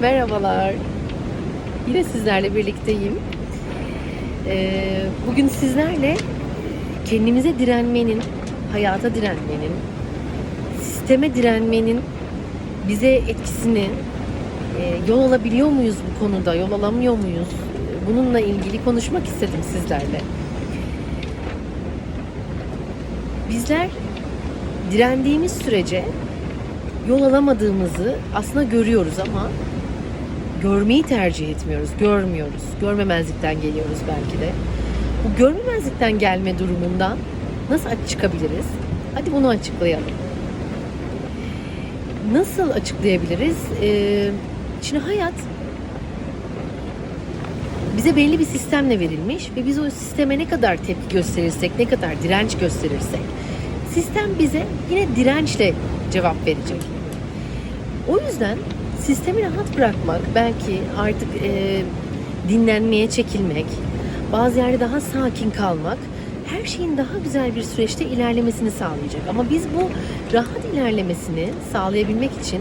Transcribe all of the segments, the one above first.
Merhabalar. Yine sizlerle birlikteyim. Ee, bugün sizlerle kendimize direnmenin, hayata direnmenin, sisteme direnmenin bize etkisini, e, yol alabiliyor muyuz bu konuda, yol alamıyor muyuz? Bununla ilgili konuşmak istedim sizlerle. Bizler direndiğimiz sürece yol alamadığımızı aslında görüyoruz ama görmeyi tercih etmiyoruz, görmüyoruz. Görmemezlikten geliyoruz belki de. Bu görmemezlikten gelme durumundan nasıl çıkabiliriz? Hadi bunu açıklayalım. Nasıl açıklayabiliriz? Ee, şimdi hayat bize belli bir sistemle verilmiş ve biz o sisteme ne kadar tepki gösterirsek, ne kadar direnç gösterirsek sistem bize yine dirençle cevap verecek. O yüzden sistemi rahat bırakmak, belki artık e, dinlenmeye çekilmek, bazı yerde daha sakin kalmak her şeyin daha güzel bir süreçte ilerlemesini sağlayacak. Ama biz bu rahat ilerlemesini sağlayabilmek için,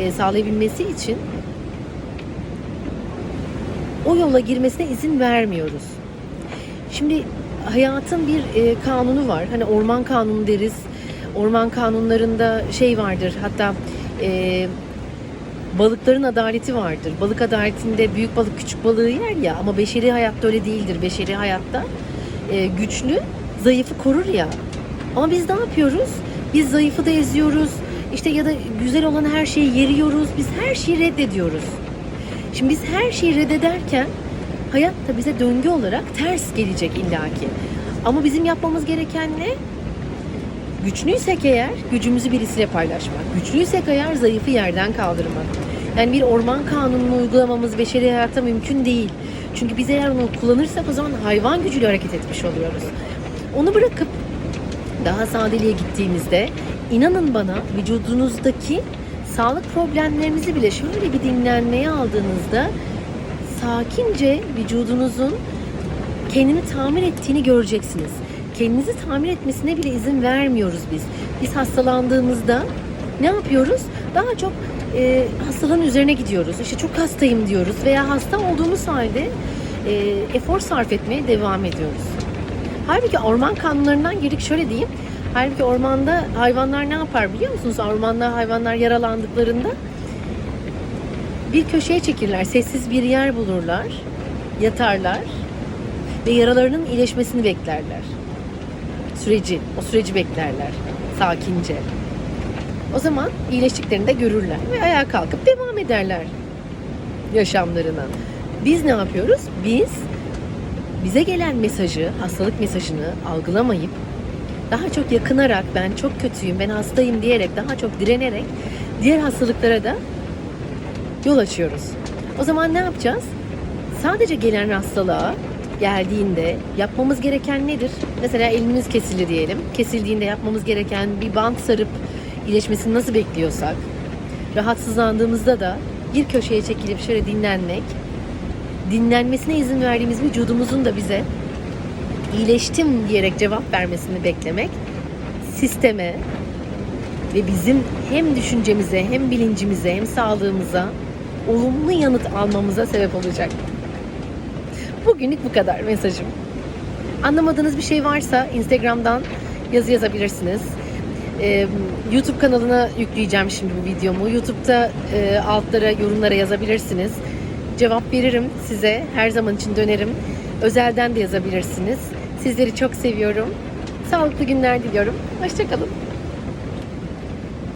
e, sağlayabilmesi için o yola girmesine izin vermiyoruz. Şimdi hayatın bir e, kanunu var. Hani orman kanunu deriz. Orman kanunlarında şey vardır. Hatta e, balıkların adaleti vardır. Balık adaletinde büyük balık küçük balığı yer ya ama beşeri hayatta öyle değildir. Beşeri hayatta e, güçlü zayıfı korur ya. Ama biz ne yapıyoruz? Biz zayıfı da eziyoruz. İşte ya da güzel olan her şeyi yeriyoruz. Biz her şeyi reddediyoruz. Şimdi biz her şeyi reddederken hayat da bize döngü olarak ters gelecek illaki. Ama bizim yapmamız gereken ne? Güçlüysek eğer gücümüzü birisiyle paylaşmak. Güçlüysek eğer zayıfı yerden kaldırmak. Yani bir orman kanununu uygulamamız beşeri hayata mümkün değil. Çünkü biz eğer onu kullanırsak o zaman hayvan gücüyle hareket etmiş oluyoruz. Onu bırakıp daha sadeliğe gittiğimizde inanın bana vücudunuzdaki sağlık problemlerinizi bile şöyle bir dinlenmeye aldığınızda sakince vücudunuzun kendini tamir ettiğini göreceksiniz. Kendinizi tamir etmesine bile izin vermiyoruz biz. Biz hastalandığımızda ne yapıyoruz? Daha çok e, hastalığın üzerine gidiyoruz. İşte çok hastayım diyoruz veya hasta olduğumuz halde e, efor sarf etmeye devam ediyoruz. Halbuki orman kanunlarından girdik şöyle diyeyim. Halbuki ormanda hayvanlar ne yapar biliyor musunuz? Ormanda hayvanlar yaralandıklarında bir köşeye çekirler, sessiz bir yer bulurlar, yatarlar ve yaralarının iyileşmesini beklerler. Süreci, o süreci beklerler sakince. O zaman iyileştiklerinde görürler ve ayağa kalkıp devam ederler yaşamlarına. Biz ne yapıyoruz? Biz bize gelen mesajı, hastalık mesajını algılamayıp daha çok yakınarak ben çok kötüyüm, ben hastayım diyerek daha çok direnerek diğer hastalıklara da yol açıyoruz. O zaman ne yapacağız? Sadece gelen hastalığa geldiğinde yapmamız gereken nedir? Mesela elimiz kesildi diyelim. Kesildiğinde yapmamız gereken bir bant sarıp iyileşmesini nasıl bekliyorsak, rahatsızlandığımızda da bir köşeye çekilip şöyle dinlenmek, dinlenmesine izin verdiğimiz vücudumuzun da bize iyileştim diyerek cevap vermesini beklemek sisteme ve bizim hem düşüncemize hem bilincimize hem sağlığımıza olumlu yanıt almamıza sebep olacak. Bugünlük bu kadar mesajım. Anlamadığınız bir şey varsa Instagram'dan yazı yazabilirsiniz. Ee, YouTube kanalına yükleyeceğim şimdi bu videomu. YouTube'da e, altlara, yorumlara yazabilirsiniz. Cevap veririm size. Her zaman için dönerim. Özelden de yazabilirsiniz. Sizleri çok seviyorum. Sağlıklı günler diliyorum. Hoşçakalın.